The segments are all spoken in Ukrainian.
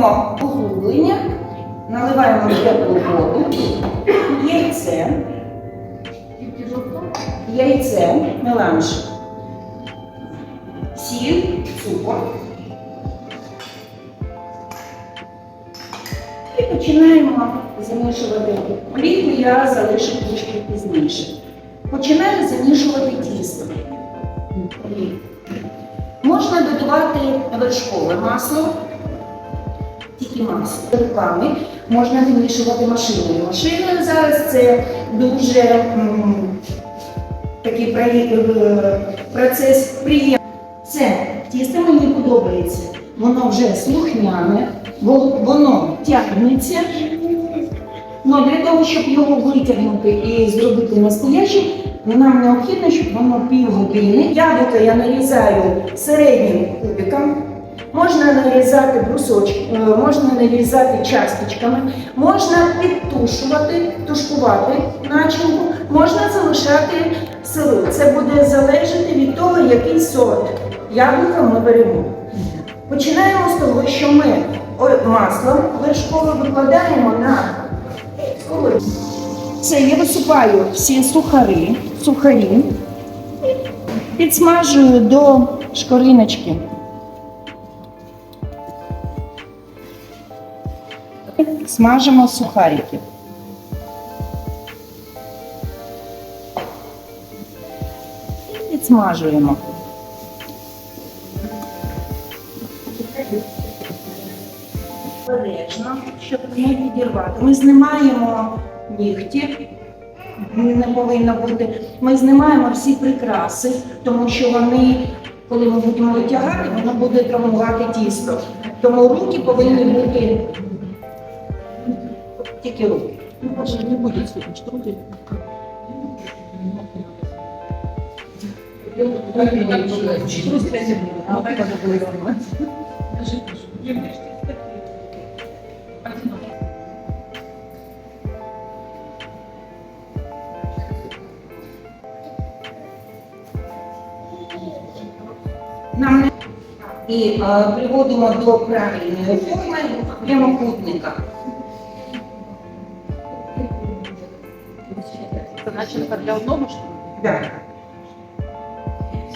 Робимо поглублення, наливаємо теплу воду, яйце, яйце, меланж, сіль, цукор. І починаємо замішувати. Олійку я залишу трішки пізніше. Починаю замішувати тісто. Можна додавати вершкове масло, масло. Руками можна вимішувати машиною. Машиною зараз це дуже м, такий е, процес приємний. Це тісто мені подобається. Воно вже слухняне, воно тягнеться. Ну, для того, щоб його витягнути і зробити настоящим, нам необхідно, щоб воно півгодини. Яблука я нарізаю середнім кубиком. Можна нарізати брусочки, е, можна нарізати часточками, можна підтушувати, тушкувати начинку, можна залишати сиру. Це буде залежати від того, який сорт яблука ми беремо. Починаємо з того, що ми масло вершкове викладаємо на сковорідку. Це я висипаю всі сухари, сухарі, підсмажую до шкориночки. Смажимо сухарики. І підсмажуємо. Обережно, щоб не відірвати. Ми знімаємо нігті, не повинно бути. Ми знімаємо всі прикраси, тому що вони, коли ми будемо витягати, воно буде травмувати тісто. Тому руки повинні бути тільки руки. Не будет сегодня штрудель. Нам не і е, приводимо до правильної форми прямокутника. Начинка для одного, что ли? Так.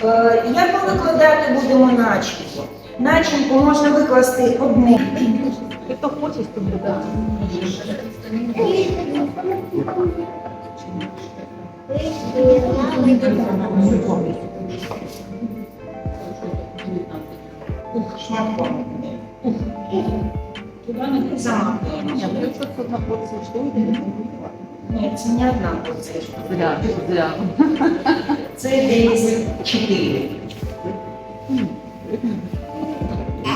Е, Як ми викладати будемо начинку? Начинку можна викласти одним. Кто хочет, чтобы да. шматком. Сама. Нет, ну что одна порция, что ли? Ні, це не одна порція. Зря, зря. Це десь чотири.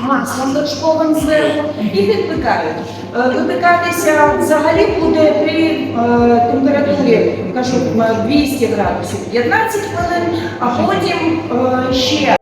Маслом вершковим зверху і випікають. Е, Випікатися взагалі буде при е, температурі, кажу, е, 200 градусів 15 хвилин, а потім е, ще